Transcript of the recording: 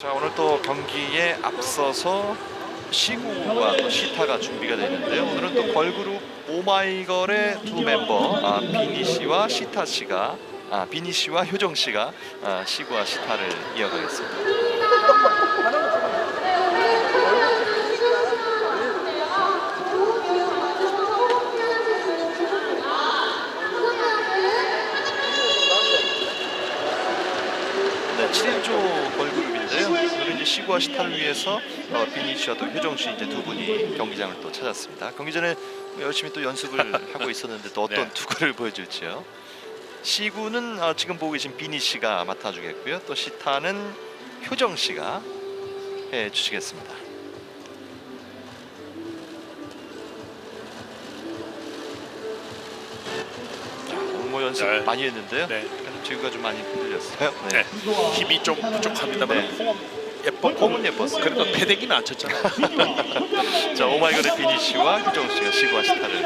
자 오늘 또 경기에 앞서서 시구와 또 시타가 준비가 되는데요. 오늘은 또 걸그룹 오마이걸의 두 멤버 아, 비니 씨와 시타 씨가 아, 비니 씨와 효정 씨가 아, 시구와 시타를 이어가겠습니다. 네, 7조 걸그룹인데요. 오늘 이제 시구와 시타를 위해서 어, 비니 씨와 또 효정 씨 이제 두 분이 경기장을 또 찾았습니다. 경기 전에 열심히 또 연습을 하고 있었는데 또 어떤 네. 투구를 보여줄지요. 시구는 어, 지금 보고 계신 비니 씨가 맡아주겠고요. 또 시타는 효정 씨가 해주시겠습니다. 뭐 연습 네. 많이 했는데요. 네. 지구가 좀 많이 흔들렸어요. 네. 힘이 좀 부족합니다만 네. 폼 예뻤고 폼은 예뻤어요. 그래도 패대기는 안 쳤잖아요. 자 오마이걸의 비니 씨와 효정 씨가 시구와 시타를.